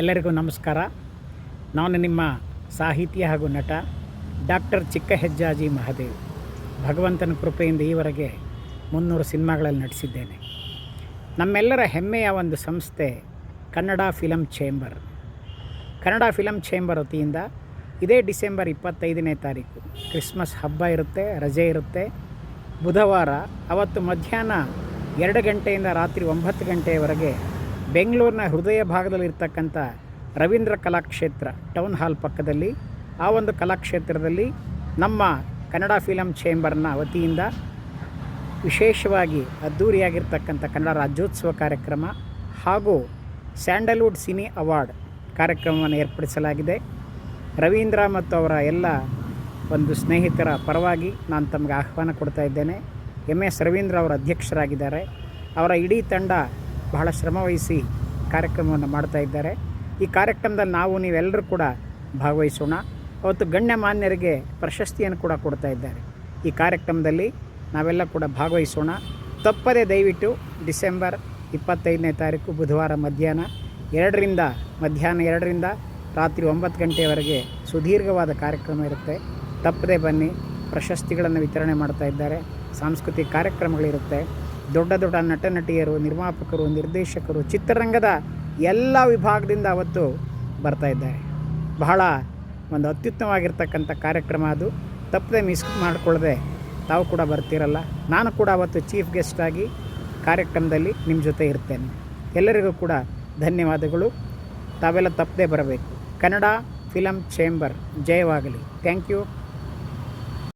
ಎಲ್ಲರಿಗೂ ನಮಸ್ಕಾರ. ನಾನು ನಿಮ್ಮ ಸಾಹಿತಿ ಹಾಗೂ ನಟ ಡಾಕ್ಟರ್ ಚಿಕ್ಕ ಹೆಜ್ಜಾಜಿ ಮಹಾದೇವ್. ಭಗವಂತನ ಕೃಪೆಯಿಂದ ಈವರೆಗೆ ಮುನ್ನೂರು ಸಿನಿಮಾಗಳಲ್ಲಿ ನಟಿಸಿದ್ದೇನೆ. ನಮ್ಮೆಲ್ಲರ ಹೆಮ್ಮೆಯ ಒಂದು ಸಂಸ್ಥೆ Kannada film chamber Kannada film chamber ವತಿಯಿಂದ ಇದೇ ಡಿಸೆಂಬರ್ ಇಪ್ಪತ್ತೈದನೇ ತಾರೀಕು ಕ್ರಿಸ್ಮಸ್ ಹಬ್ಬ ಇರುತ್ತೆ, ರಜೆ ಇರುತ್ತೆ. ಬುಧವಾರ ಅವತ್ತು ಮಧ್ಯಾಹ್ನ ಎರಡು ಗಂಟೆಯಿಂದ ರಾತ್ರಿ ಒಂಬತ್ತು ಗಂಟೆಯವರೆಗೆ ಬೆಂಗಳೂರಿನ ಹೃದಯ ಭಾಗದಲ್ಲಿರ್ತಕ್ಕಂಥ ರವೀಂದ್ರ ಕಲಾಕ್ಷೇತ್ರ ಟೌನ್ ಹಾಲ್ ಪಕ್ಕದಲ್ಲಿ, ಆ ಒಂದು ಕಲಾಕ್ಷೇತ್ರದಲ್ಲಿ ನಮ್ಮ ಕನ್ನಡ ಫಿಲಮ್ ಚೇಂಬರ್ನ ವತಿಯಿಂದ ವಿಶೇಷವಾಗಿ ಅದ್ಧೂರಿಯಾಗಿರ್ತಕ್ಕಂಥ ಕನ್ನಡ ರಾಜ್ಯೋತ್ಸವ ಕಾರ್ಯಕ್ರಮ ಹಾಗೂ ಸ್ಯಾಂಡಲ್ವುಡ್ ಸಿನಿ ಅವಾರ್ಡ್ ಕಾರ್ಯಕ್ರಮವನ್ನು ಏರ್ಪಡಿಸಲಾಗಿದೆ. ರವೀಂದ್ರ ಮತ್ತು ಅವರ ಎಲ್ಲ ಒಂದು ಸ್ನೇಹಿತರ ಪರವಾಗಿ ನಾನು ತಮಗೆ ಆಹ್ವಾನ ಕೊಡ್ತಾ ಇದ್ದೇನೆ. ಎಂ ಎಸ್ ರವೀಂದ್ರ ಅವರ ಅಧ್ಯಕ್ಷರಾಗಿದ್ದಾರೆ. ಅವರ ಇಡೀ ತಂಡ ಬಹಳ ಶ್ರಮವಹಿಸಿ ಕಾರ್ಯಕ್ರಮವನ್ನು ಮಾಡ್ತಾ ಇದ್ದಾರೆ. ಈ ಕಾರ್ಯಕ್ರಮದಲ್ಲಿ ನಾವು, ನೀವೆಲ್ಲರೂ ಕೂಡ ಭಾಗವಹಿಸೋಣ. ಅವತ್ತು ಗಣ್ಯಮಾನ್ಯರಿಗೆ ಪ್ರಶಸ್ತಿಯನ್ನು ಕೂಡ ಕೊಡ್ತಾ ಇದ್ದಾರೆ. ಈ ಕಾರ್ಯಕ್ರಮದಲ್ಲಿ ನಾವೆಲ್ಲ ಕೂಡ ಭಾಗವಹಿಸೋಣ. ತಪ್ಪದೇ ದಯವಿಟ್ಟು ಡಿಸೆಂಬರ್ ಇಪ್ಪತ್ತೈದನೇ ತಾರೀಕು ಬುಧವಾರ ಮಧ್ಯಾಹ್ನ ಎರಡರಿಂದ ಮಧ್ಯಾಹ್ನ ಎರಡರಿಂದ ರಾತ್ರಿ ಒಂಬತ್ತು ಗಂಟೆಯವರೆಗೆ ಸುದೀರ್ಘವಾದ ಕಾರ್ಯಕ್ರಮ ಇರುತ್ತೆ. ತಪ್ಪದೇ ಬನ್ನಿ, ಪ್ರಶಸ್ತಿಗಳನ್ನು ವಿತರಣೆ ಮಾಡ್ತಾ ಇದ್ದಾರೆ. ಸಾಂಸ್ಕೃತಿಕ ಕಾರ್ಯಕ್ರಮಗಳಿರುತ್ತೆ. ದೊಡ್ಡ ದೊಡ್ಡ ನಟ ನಟಿಯರು ನಿರ್ಮಾಪಕರು, ನಿರ್ದೇಶಕರು, ಚಿತ್ರರಂಗದ ಎಲ್ಲ ವಿಭಾಗದಿಂದ ಅವತ್ತು ಬರ್ತಾ ಇದ್ದಾರೆ. ಬಹಳ ಒಂದು ಅತ್ಯುತ್ತಮವಾಗಿರ್ತಕ್ಕಂಥ ಕಾರ್ಯಕ್ರಮ ಅದು. ತಪ್ಪದೆ ಮಿಸ್ ಮಾಡಿಕೊಳ್ಳದೆ ತಾವು ಕೂಡ ಬರ್ತೀರಲ್ಲ. ನಾನು ಕೂಡ ಅವತ್ತು ಚೀಫ್ ಗೆಸ್ಟಾಗಿ ಕಾರ್ಯಕ್ರಮದಲ್ಲಿ ನಿಮ್ಮ ಜೊತೆ ಇರ್ತೇನೆ. ಎಲ್ಲರಿಗೂ ಕೂಡ ಧನ್ಯವಾದಗಳು. ತಾವೆಲ್ಲ ತಪ್ಪದೆ ಬರಬೇಕು. ಕನ್ನಡ ಫಿಲಮ್ ಚೇಂಬರ್, ಜಯವಾಗಲಿ. Thank you.